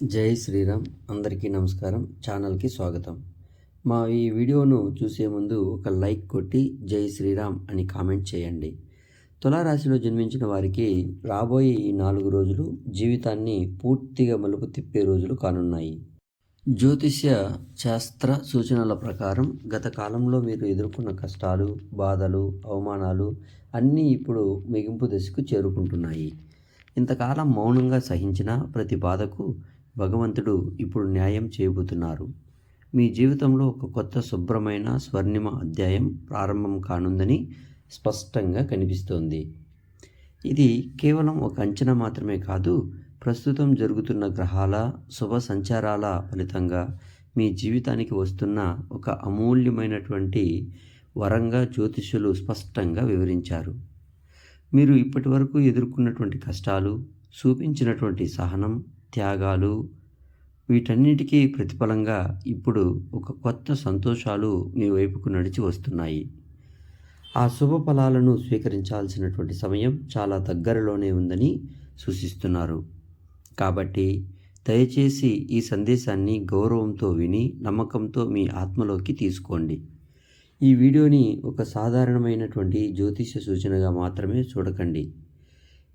జై శ్రీరామ్. అందరికీ నమస్కారం. ఛానల్కి స్వాగతం. మా ఈ వీడియోను చూసే ముందు ఒక లైక్ కొట్టి జై శ్రీరామ్ అని కామెంట్ చేయండి. తులారాశిలో జన్మించిన వారికి రాబోయే ఈ నాలుగు రోజులు జీవితాన్ని పూర్తిగా మలుపు తిప్పే రోజులు కానున్నాయి. జ్యోతిష్య శాస్త్ర సూచనల ప్రకారం గత కాలంలో మీరు ఎదుర్కొన్న కష్టాలు బాధలు అవమానాలు అన్నీ ఇప్పుడు మిగింపు దశకు చేరుకుంటున్నాయి. ఇంతకాలం మౌనంగా సహించిన ప్రతి బాధకు భగవంతుడు ఇప్పుడు న్యాయం చేయబోతున్నారు. మీ జీవితంలో ఒక కొత్త శుభ్రమైన స్వర్ణిమ అధ్యాయం ప్రారంభం కానుందని స్పష్టంగా కనిపిస్తోంది. ఇది కేవలం ఒక అంచనా మాత్రమే కాదు ప్రస్తుతం జరుగుతున్న గ్రహాల శుభ సంచారాల ఫలితంగా మీ జీవితానికి వస్తున్న ఒక అమూల్యమైనటువంటి వరంగా జ్యోతిష్యులు స్పష్టంగా వివరించారు. మీరు ఇప్పటి వరకు ఎదుర్కొన్నటువంటి కష్టాలు చూపించినటువంటి సహనం త్యాగాలు వీటన్నిటికీ ప్రతిఫలంగా ఇప్పుడు ఒక కొత్త సంతోషాలు మీ వైపుకు నడిచి వస్తున్నాయి. ఆ శుభ ఫలాలను స్వీకరించాల్సినటువంటి సమయం చాలా దగ్గరలోనే ఉందని సూచిస్తున్నారు. కాబట్టి దయచేసి ఈ సందేశాన్ని గౌరవంతో విని నమ్మకంతో మీ ఆత్మలోకి తీసుకోండి. ఈ వీడియోని ఒక సాధారణమైనటువంటి జ్యోతిష సూచనగా మాత్రమే చూడకండి.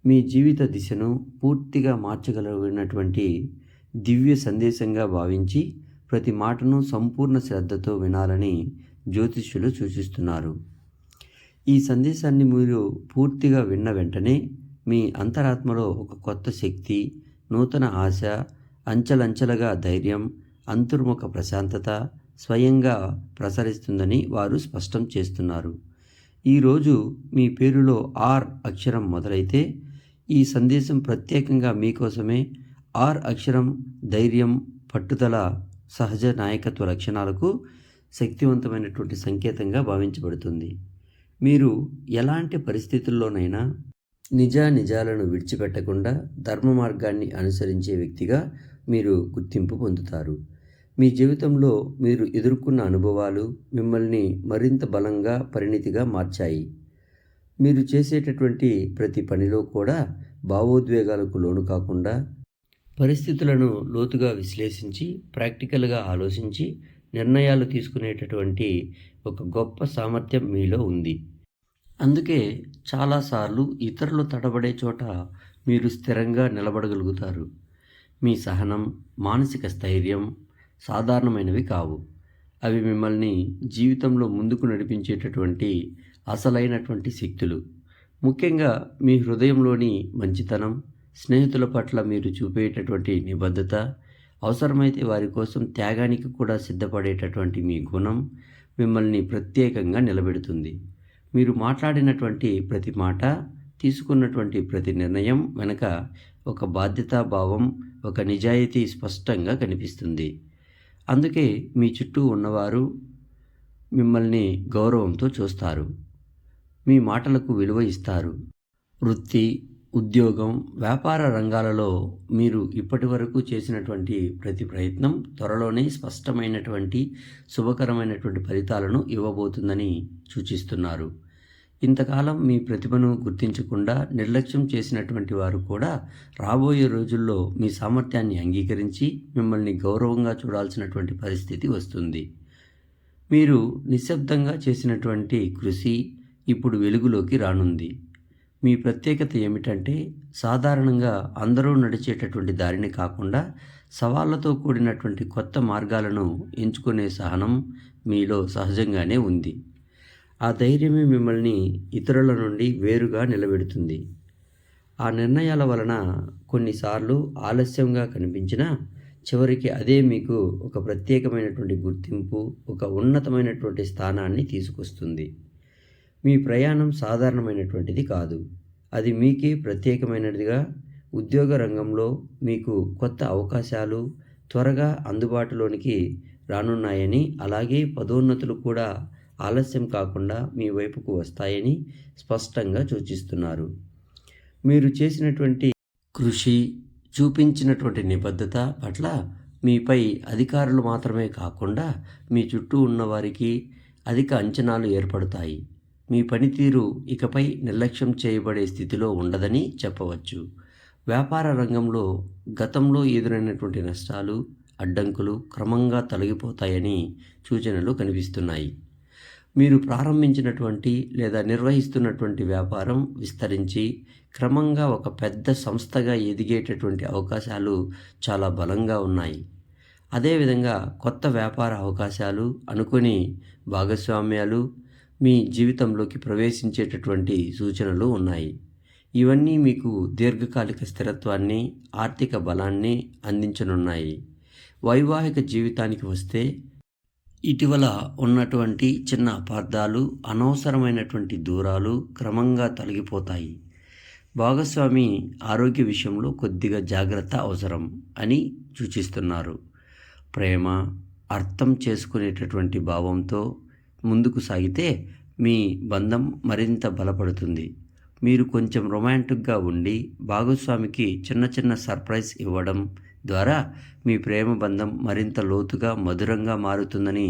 మీ జీవిత దిశను పూర్తిగా మార్చగలిగినటువంటి దివ్య సందేశంగా భావించి ప్రతి మాటను సంపూర్ణ శ్రద్ధతో వినాలని జ్యోతిష్యులు సూచిస్తున్నారు. ఈ సందేశాన్ని మీరు పూర్తిగా విన్న వెంటనే మీ అంతరాత్మలో ఒక కొత్త శక్తి నూతన ఆశ అంచెలంచెలుగా ధైర్యం అంతర్ముఖ ప్రశాంతత స్వయంగా ప్రసరిస్తుందని వారు స్పష్టం చేస్తున్నారు. ఈరోజు మీ పేరులో ఆర్ అక్షరం మొదలైతే ఈ సందేశం ప్రత్యేకంగా మీకోసమే ఆర్ అక్షరం ధైర్యం పట్టుదల సహజ నాయకత్వ లక్షణాలకు శక్తివంతమైనటువంటి సంకేతంగా భావించబడుతుంది. మీరు ఎలాంటి పరిస్థితుల్లోనైనా నిజా నిజాలను విడిచిపెట్టకుండా ధర్మ మార్గాన్ని అనుసరించే వ్యక్తిగా మీరు గుర్తింపు పొందుతారు. మీ జీవితంలో మీరు ఎదుర్కొన్న అనుభవాలు మిమ్మల్ని మరింత బలంగా పరిణితిగా మార్చాయి. మీరు చేసేటటువంటి ప్రతి పనిలో కూడా భావోద్వేగాలకు లోను కాకుండా పరిస్థితులను లోతుగా విశ్లేషించి ప్రాక్టికల్గా ఆలోచించి నిర్ణయాలు తీసుకునేటటువంటి ఒక గొప్ప సామర్థ్యం మీలో ఉంది. అందుకే చాలాసార్లు ఇతరులు తడబడే చోట మీరు స్థిరంగా నిలబడగలుగుతారు. మీ సహనం మానసిక స్థైర్యం సాధారణమైనవి కావు. అవి మిమ్మల్ని జీవితంలో ముందుకు నడిపించేటటువంటి అసలైనటువంటి శక్తులు. ముఖ్యంగా మీ హృదయంలోని మంచితనం స్నేహితుల పట్ల మీరు చూపేటటువంటి నిబద్ధత అవసరమైతే వారి కోసం త్యాగానికి కూడా సిద్ధపడేటటువంటి మీ గుణం మిమ్మల్ని ప్రత్యేకంగా నిలబెడుతుంది. మీరు మాట్లాడినటువంటి ప్రతి మాట తీసుకున్నటువంటి ప్రతి నిర్ణయం వెనక ఒక బాధ్యతాభావం ఒక నిజాయితీ స్పష్టంగా కనిపిస్తుంది. అందుకే మీ చుట్టూ ఉన్నవారు మిమ్మల్ని గౌరవంతో చూస్తారు. మీ మాటలకు విలువ ఇస్తారు. వృత్తి ఉద్యోగం వ్యాపార రంగాలలో మీరు ఇప్పటి వరకు చేసినటువంటి ప్రతి ప్రయత్నం త్వరలోనే స్పష్టమైనటువంటి శుభకరమైనటువంటి ఫలితాలను ఇవ్వబోతుందని సూచిస్తున్నారు. ఇంతకాలం మీ ప్రతిభను గుర్తించకుండా నిర్లక్ష్యం చేసినటువంటి వారు కూడా రాబోయే రోజుల్లో మీ సామర్థ్యాన్ని అంగీకరించి మిమ్మల్ని గౌరవంగా చూడాల్సినటువంటి పరిస్థితి వస్తుంది. మీరు నిశ్శబ్దంగా చేసినటువంటి కృషి ఇప్పుడు వెలుగులోకి రానుంది. మీ ప్రత్యేకత ఏమిటంటే సాధారణంగా అందరూ నడిచేటటువంటి దారిని కాకుండా సవాళ్ళతో కూడినటువంటి కొత్త మార్గాలను ఎంచుకునే సహనం మీలో సహజంగానే ఉంది. ఆ ధైర్యమే మిమ్మల్ని ఇతరుల నుండి వేరుగా నిలబెడుతుంది. ఆ నిర్ణయాల వలన కొన్నిసార్లు ఆలస్యంగా కనిపించినా చివరికి అదే మీకు ఒక ప్రత్యేకమైనటువంటి గుర్తింపు ఒక ఉన్నతమైనటువంటి స్థానాన్ని తీసుకొస్తుంది. మీ ప్రయాణం సాధారణమైనటువంటిది కాదు. అది మీకే ప్రత్యేకమైనదిగా ఉద్యోగ రంగంలో మీకు కొత్త అవకాశాలు త్వరగా అందుబాటులోనికి రానున్నాయని అలాగే పదోన్నతులు కూడా ఆలస్యం కాకుండా మీ వైపుకు వస్తాయని స్పష్టంగా సూచిస్తున్నారు. మీరు చేసినటువంటి కృషి చూపించినటువంటి నిబద్ధత పట్ల మీపై అధికారులు మాత్రమే కాకుండా మీ చుట్టూ ఉన్నవారికి అధిక అంచనాలు ఏర్పడతాయి. మీ పనితీరు ఇకపై నిర్లక్ష్యం చేయబడే స్థితిలో ఉండదని చెప్పవచ్చు. వ్యాపార రంగంలో గతంలో ఎదురైనటువంటి నష్టాలు అడ్డంకులు క్రమంగా తొలగిపోతాయని సూచనలు కనిపిస్తున్నాయి. మీరు ప్రారంభించినటువంటి లేదా నిర్వహిస్తున్నటువంటి వ్యాపారం విస్తరించి క్రమంగా ఒక పెద్ద సంస్థగా ఎదిగేటటువంటి అవకాశాలు చాలా బలంగా ఉన్నాయి. అదేవిధంగా కొత్త వ్యాపార అవకాశాలు అనుకుని భాగస్వామ్యాలు మీ జీవితంలోకి ప్రవేశించేటటువంటి సూచనలు ఉన్నాయి. ఇవన్నీ మీకు దీర్ఘకాలిక స్థిరత్వాన్ని ఆర్థిక బలాన్ని అందించనున్నాయి. వైవాహిక జీవితానికి వస్తే ఇటీవల ఉన్నటువంటి చిన్న అపార్థాలు అనవసరమైనటువంటి దూరాలు క్రమంగా తొలగిపోతాయి. భాగస్వామి ఆరోగ్య విషయంలో కొద్దిగా జాగ్రత్త అవసరం అని సూచిస్తున్నారు. ప్రేమ అర్థం చేసుకునేటటువంటి భావంతో ముందుకు సాగితే మీ బంధం మరింత బలపడుతుంది. మీరు కొంచెం రొమాంటిక్గా ఉండి భాగస్వామికి చిన్న చిన్న సర్ప్రైజ్ ఇవ్వడం ద్వారా మీ ప్రేమ బంధం మరింత లోతుగా మధురంగా మారుతుందని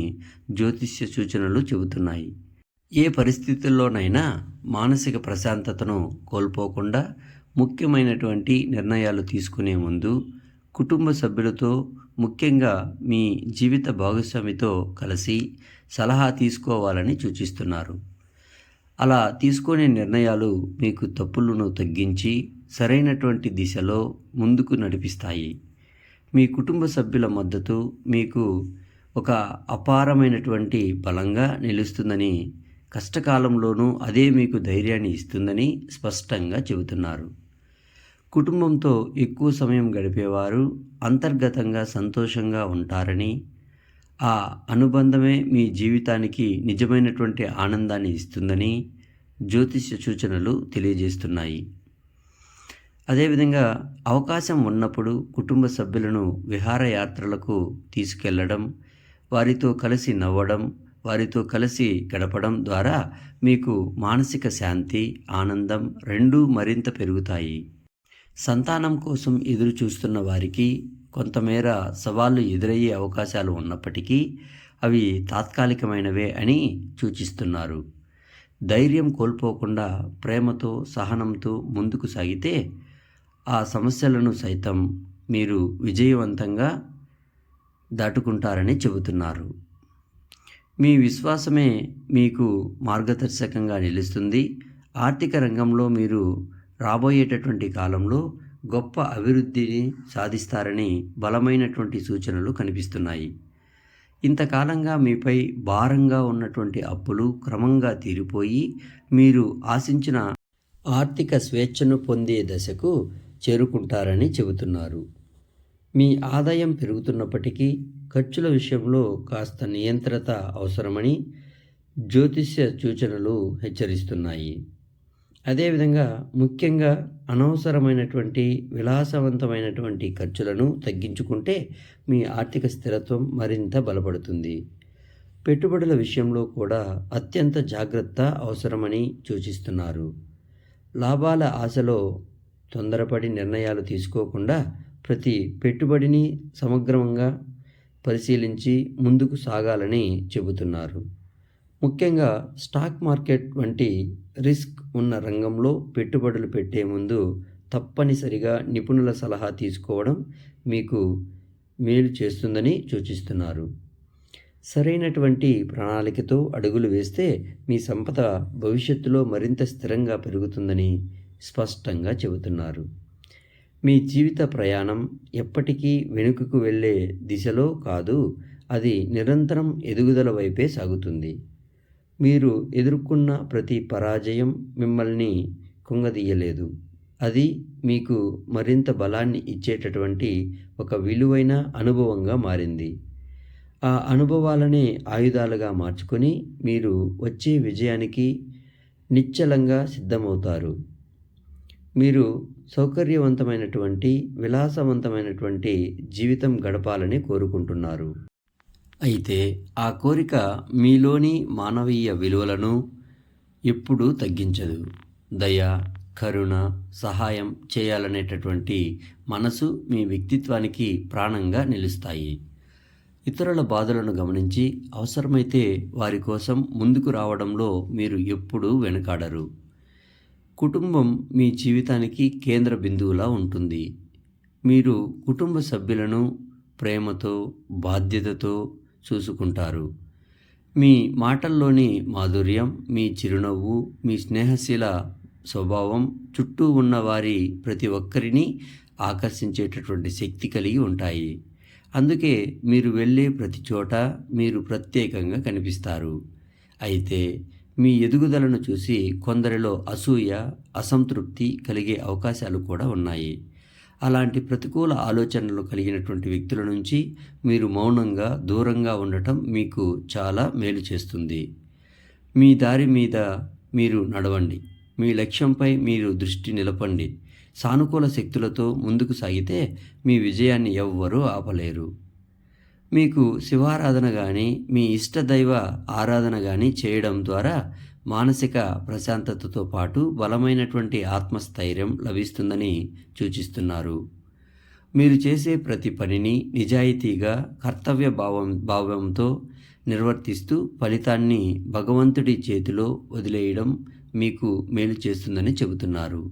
జ్యోతిష్య సూచనలు చెబుతున్నాయి. ఏ పరిస్థితుల్లోనైనా మానసిక ప్రశాంతతను కోల్పోకుండా ముఖ్యమైనటువంటి నిర్ణయాలు తీసుకునే ముందు కుటుంబ సభ్యులతో ముఖ్యంగా మీ జీవిత భాగస్వామితో కలిసి సలహా తీసుకోవాలని సూచిస్తున్నారు. అలా తీసుకునే నిర్ణయాలు మీకు తప్పులను తగ్గించి సరైనటువంటి దిశలో ముందుకు నడిపిస్తాయి. మీ కుటుంబ సభ్యుల మద్దతు మీకు ఒక అపారమైనటువంటి బలంగా నిలుస్తుందని కష్టకాలంలోనూ అదే మీకు ధైర్యాన్ని ఇస్తుందని స్పష్టంగా చెబుతున్నారు. కుటుంబంతో ఎక్కువ సమయం గడిపేవారు అంతర్గతంగా సంతోషంగా ఉంటారని ఆ అనుబంధమే మీ జీవితానికి నిజమైనటువంటి ఆనందాన్ని ఇస్తుందని జ్యోతిష్య సూచనలు తెలియజేస్తున్నాయి. అదేవిధంగా అవకాశం ఉన్నప్పుడు కుటుంబ సభ్యులను విహారయాత్రలకు తీసుకెళ్ళడం వారితో కలిసి నవ్వడం వారితో కలిసి గడపడం ద్వారా మీకు మానసిక శాంతి ఆనందం రెండూ మరింత పెరుగుతాయి. సంతానం కోసం ఎదురు చూస్తున్న వారికి కొంతమేర సవాళ్ళు ఎదురయ్యే అవకాశాలు ఉన్నప్పటికీ అవి తాత్కాలికమైనవే అని సూచిస్తున్నారు. ధైర్యం కోల్పోకుండా ప్రేమతో సహనంతో ముందుకు సాగితే ఆ సమస్యలను సైతం మీరు విజయవంతంగా దాటుకుంటారని చెబుతున్నారు. మీ విశ్వాసమే మీకు మార్గదర్శకంగా నిలుస్తుంది. ఆర్థిక రంగంలో మీరు రాబోయేటటువంటి కాలంలో గొప్ప అభివృద్ధిని సాధిస్తారని బలమైనటువంటి సూచనలు కనిపిస్తున్నాయి. ఇంతకాలంగా మీపై భారంగా ఉన్నటువంటి అప్పులు క్రమంగా తీరిపోయి మీరు ఆశించిన ఆర్థిక స్వేచ్ఛను పొందే దశకు చేరుకుంటారని చెబుతున్నారు. మీ ఆదాయం పెరుగుతున్నప్పటికీ ఖర్చుల విషయంలో కాస్త నియంత్రత అవసరమని జ్యోతిష్య సూచనలు హెచ్చరిస్తున్నాయి. అదేవిధంగా ముఖ్యంగా అనవసరమైనటువంటి విలాసవంతమైనటువంటి ఖర్చులను తగ్గించుకుంటే మీ ఆర్థిక స్థిరత్వం మరింత బలపడుతుంది. పెట్టుబడుల విషయంలో కూడా అత్యంత జాగ్రత్త అవసరమని సూచిస్తున్నారు. లాభాల ఆశలో తొందరపడి నిర్ణయాలు తీసుకోకుండా ప్రతి పెట్టుబడిని సమగ్రంగా పరిశీలించి ముందుకు సాగాలని చెబుతున్నారు. ముఖ్యంగా స్టాక్ మార్కెట్ వంటి రిస్క్ ఉన్న రంగంలో పెట్టుబడులు పెట్టే ముందు తప్పనిసరిగా నిపుణుల సలహా తీసుకోవడం మీకు మేలు చేస్తుందని సూచిస్తున్నారు. సరైనటువంటి ప్రణాళికతో అడుగులు వేస్తే మీ సంపద భవిష్యత్తులో మరింత స్థిరంగా పెరుగుతుందని స్పష్టంగా చెబుతున్నారు. మీ జీవిత ప్రయాణం ఎప్పటికీ వెనుకకు వెళ్ళే దిశలో కాదు అది నిరంతరం ఎదుగుదల వైపే సాగుతుంది. మీరు ఎదుర్కొన్న ప్రతి పరాజయం మిమ్మల్ని కుంగదీయలేదు. అది మీకు మరింత బలాన్ని ఇచ్చేటటువంటి ఒక విలువైన అనుభవంగా మారింది. ఆ అనుభవాలనే ఆయుధాలుగా మార్చుకొని మీరు వచ్చే విజయానికి నిశ్చలంగా సిద్ధమవుతారు. మీరు సౌకర్యవంతమైనటువంటి విలాసవంతమైనటువంటి జీవితం గడపాలని కోరుకుంటున్నారు. అయితే ఆ కోరిక మీలోని మానవీయ విలువలను ఎప్పుడూ తగ్గించదు. దయ కరుణ సహాయం చేయాలనేటటువంటి మనసు మీ వ్యక్తిత్వానికి ప్రాణంగా నిలుస్తాయి. ఇతరుల బాధలను గమనించి అవసరమైతే వారి కోసం ముందుకు రావడంలో మీరు ఎప్పుడూ వెనుకాడరు. కుటుంబం మీ జీవితానికి కేంద్ర బిందువులా ఉంటుంది. మీరు కుటుంబ సభ్యులను ప్రేమతో బాధ్యతతో చూసుకుంటారు. మీ మాటల్లోని మాధుర్యం మీ చిరునవ్వు మీ స్నేహశీల స్వభావం చుట్టూ ఉన్న వారి ప్రతి ఒక్కరిని ఆకర్షించేటటువంటి శక్తి కలిగి ఉంటాయి. అందుకే మీరు వెళ్ళే ప్రతి చోట మీరు ప్రత్యేకంగా కనిపిస్తారు. అయితే మీ ఎదుగుదలను చూసి కొందరిలో అసూయ అసంతృప్తి కలిగే అవకాశాలు కూడా ఉన్నాయి. అలాంటి ప్రతికూల ఆలోచనలు కలిగినటువంటి వ్యక్తుల నుంచి మీరు మౌనంగా దూరంగా ఉండటం మీకు చాలా మేలు చేస్తుంది. మీ దారి మీద మీరు నడవండి. మీ లక్ష్యంపై మీరు దృష్టి నిలపండి. సానుకూల శక్తులతో ముందుకు సాగితే మీ విజయాన్ని ఎవ్వరూ ఆపలేరు. మీకు శివారాధన కానీ మీ ఇష్ట దైవ ఆరాధన కానీ చేయడం ద్వారా మానసిక ప్రశాంతతతో పాటు బలమైనటువంటి ఆత్మస్థైర్యం లభిస్తుందని సూచిస్తున్నారు. మీరు చేసే ప్రతి పనిని నిజాయితీగా కర్తవ్య భావం భావంతో నిర్వర్తిస్తూ ఫలితాన్ని భగవంతుడి చేతిలో వదిలేయడం మీకు మేలు చేస్తుందని చెబుతున్నారు.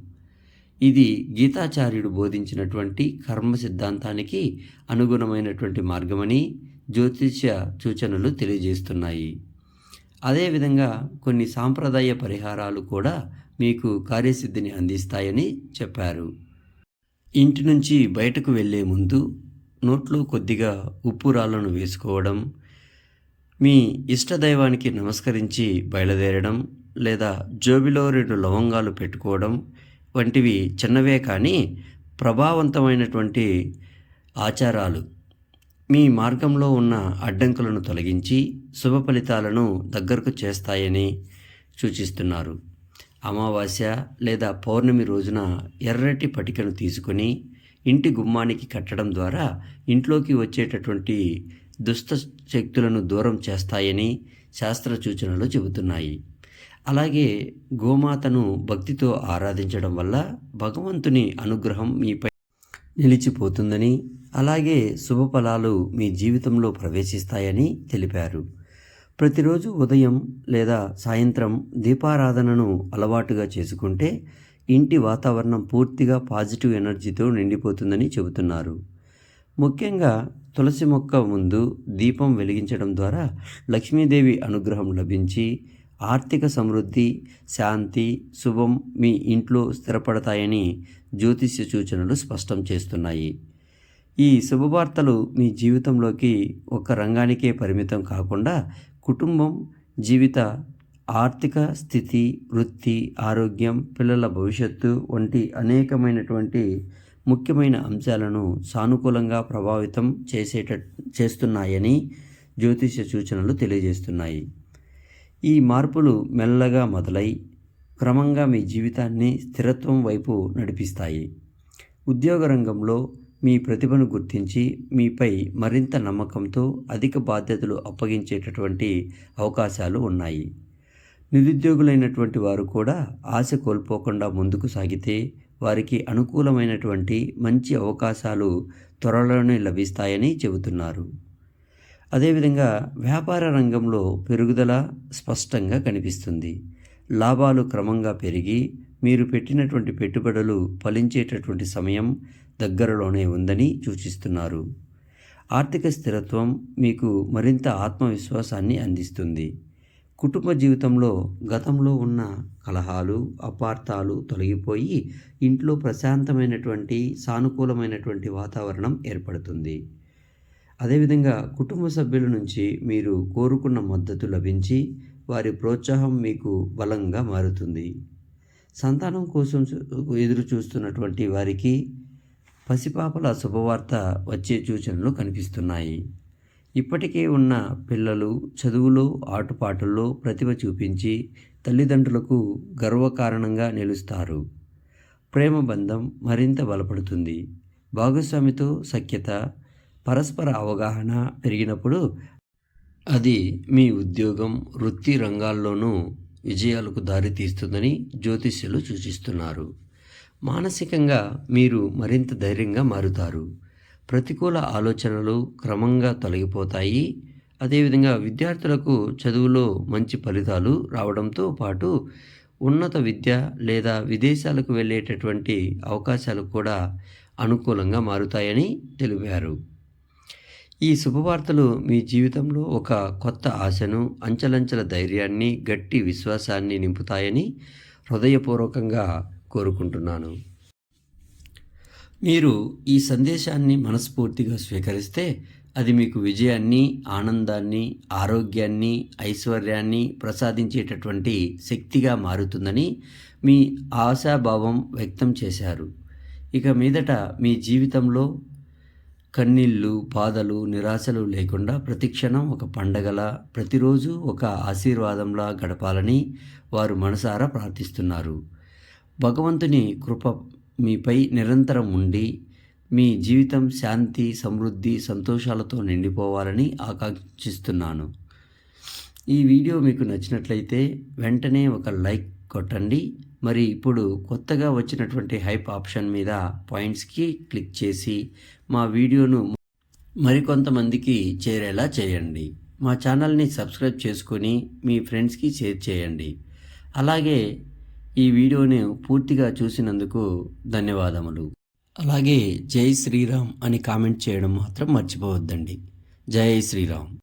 ఇది గీతాచార్యుడు బోధించినటువంటి కర్మ సిద్ధాంతానికి అనుగుణమైనటువంటి మార్గమని జ్యోతిష్య సూచనలు తెలియజేస్తున్నాయి. అదేవిధంగా కొన్ని సాంప్రదాయ పరిహారాలు కూడా మీకు కార్యసిద్ధిని అందిస్తాయని చెప్పారు. ఇంటి నుంచి బయటకు వెళ్ళే ముందు నోట్లో కొద్దిగా ఉప్పు రాళ్ళను వేసుకోవడం మీ ఇష్టదైవానికి నమస్కరించి బయలుదేరడం లేదా జోబిలో రెండు లవంగాలు పెట్టుకోవడం వంటివి చిన్నవే కానీ ప్రభావవంతమైనటువంటి ఆచారాలు. మీ మార్గంలో ఉన్న అడ్డంకులను తొలగించి శుభ ఫలితాలను దగ్గరకు చేస్తాయని సూచిస్తున్నారు. అమావాస్య లేదా పౌర్ణమి రోజున ఎర్రటి పటికను తీసుకొని ఇంటి గుమ్మానికి కట్టడం ద్వారా ఇంట్లోకి వచ్చేటటువంటి దుష్ట శక్తులను దూరం చేస్తాయని శాస్త్ర సూచనలు చెబుతున్నాయి. అలాగే గోమాతను భక్తితో ఆరాధించడం వల్ల భగవంతుని అనుగ్రహం మీపై నిలిచిపోతుందని అలాగే శుభఫలాలు మీ జీవితంలో ప్రవేశిస్తాయని తెలిపారు. ప్రతిరోజు ఉదయం లేదా సాయంత్రం దీపారాధనను అలవాటుగా చేసుకుంటే ఇంటి వాతావరణం పూర్తిగా పాజిటివ్ ఎనర్జీతో నిండిపోతుందని చెబుతున్నారు. ముఖ్యంగా తులసి మొక్క ముందు దీపం వెలిగించడం ద్వారా లక్ష్మీదేవి అనుగ్రహం లభించి ఆర్థిక సమృద్ధి శాంతి శుభం మీ ఇంట్లో స్థిరపడతాయని జ్యోతిష్య సూచనలు స్పష్టం చేస్తున్నాయి. ఈ శుభవార్తలు మీ జీవితంలోకి ఒక రంగానికే పరిమితం కాకుండా కుటుంబం జీవిత ఆర్థిక స్థితి వృత్తి ఆరోగ్యం పిల్లల భవిష్యత్తు వంటి అనేకమైనటువంటి ముఖ్యమైన అంశాలను సానుకూలంగా ప్రభావితం చేసేట చేస్తున్నాయని జ్యోతిష సూచనలు తెలియజేస్తున్నాయి. ఈ మార్పులు మెల్లగా మొదలై క్రమంగా మీ జీవితాన్ని స్థిరత్వం వైపు నడిపిస్తాయి. ఉద్యోగ రంగంలో మీ ప్రతిభను గుర్తించి మీపై మరింత నమ్మకంతో అధిక బాధ్యతలు అప్పగించేటటువంటి అవకాశాలు ఉన్నాయి. నిరుద్యోగులైనటువంటి వారు కూడా ఆశ కోల్పోకుండా ముందుకు సాగితే వారికి అనుకూలమైనటువంటి మంచి అవకాశాలు త్వరలోనే లభిస్తాయని చెబుతున్నారు. అదేవిధంగా వ్యాపార రంగంలో పెరుగుదల స్పష్టంగా కనిపిస్తుంది. లాభాలు క్రమంగా పెరిగి మీరు పెట్టినటువంటి పెట్టుబడులు ఫలించేటటువంటి సమయం దగ్గరలోనే ఉందని సూచిస్తున్నారు. ఆర్థిక స్థిరత్వం మీకు మరింత ఆత్మవిశ్వాసాన్ని అందిస్తుంది. కుటుంబ జీవితంలో గతంలో ఉన్న కలహాలు అపార్థాలు తొలగిపోయి ఇంట్లో ప్రశాంతమైనటువంటి సానుకూలమైనటువంటి వాతావరణం ఏర్పడుతుంది. అదేవిధంగా కుటుంబ సభ్యుల నుంచి మీరు కోరుకున్న మద్దతు లభించి వారి ప్రోత్సాహం మీకు బలంగా మారుతుంది. సంతానం కోసం ఎదురు చూస్తున్నటువంటి వారికి పసిపాపల శుభవార్త వచ్చే సూచనలు కనిపిస్తున్నాయి. ఇప్పటికే ఉన్న పిల్లలు చదువులో ఆటపాటల్లో ప్రతిభ చూపించి తల్లిదండ్రులకు గర్వకారణంగా నిలుస్తారు. ప్రేమ బంధం మరింత బలపడుతుంది. భాగస్వామితో సఖ్యత పరస్పర అవగాహన పెరిగినప్పుడు అది మీ ఉద్యోగం వృత్తి రంగాల్లోనూ విజయాలకు దారితీస్తుందని జ్యోతిష్యులు సూచిస్తున్నారు. మానసికంగా మీరు మరింత ధైర్యంగా మారుతారు. ప్రతికూల ఆలోచనలు క్రమంగా తొలగిపోతాయి. అదేవిధంగా విద్యార్థులకు చదువులో మంచి ఫలితాలు రావడంతో పాటు ఉన్నత విద్య లేదా విదేశాలకు వెళ్ళేటటువంటి అవకాశాలు కూడా అనుకూలంగా మారుతాయని తెలిపారు. ఈ శుభవార్తలు మీ జీవితంలో ఒక కొత్త ఆశను అంచలంచల ధైర్యాన్ని గట్టి విశ్వాసాన్ని నింపుతాయని హృదయపూర్వకంగా కోరుకుంటున్నాను. మీరు ఈ సందేశాన్ని మనస్ఫూర్తిగా స్వీకరిస్తే అది మీకు విజయాన్ని ఆనందాన్ని ఆరోగ్యాన్ని ఐశ్వర్యాన్ని ప్రసాదించేటటువంటి శక్తిగా మారుతుందని మీ ఆశాభావం వ్యక్తం చేశారు. ఇక మీదట మీ జీవితంలో కన్నీళ్ళు బాధలు నిరాశలు లేకుండా ప్రతిక్షణం ఒక పండగలా ప్రతిరోజు ఒక ఆశీర్వాదంలా గడపాలని వారు మనసారా ప్రార్థిస్తున్నారు. భగవంతుని కృప మీపై నిరంతరం ఉండి మీ జీవితం శాంతి సమృద్ధి సంతోషాలతో నిండిపోవాలని ఆకాంక్షిస్తున్నాను. ఈ వీడియో మీకు నచ్చినట్లయితే వెంటనే ఒక లైక్ కొట్టండి. మరి ఇప్పుడు కొత్తగా వచ్చినటువంటి హైప్ ఆప్షన్ మీద పాయింట్స్కి క్లిక్ చేసి మా వీడియోను మరికొంతమందికి చేరేలా చేయండి. మా ఛానల్ని సబ్స్క్రైబ్ చేసుకొని మీ ఫ్రెండ్స్కి షేర్ చేయండి. అలాగే ఈ వీడియోని పూర్తిగా చూసినందుకు ధన్యవాదములు. అలాగే జై శ్రీరామ్ అని కామెంట్ చేయడం మాత్రం మర్చిపోవద్దండి. జై శ్రీరామ్.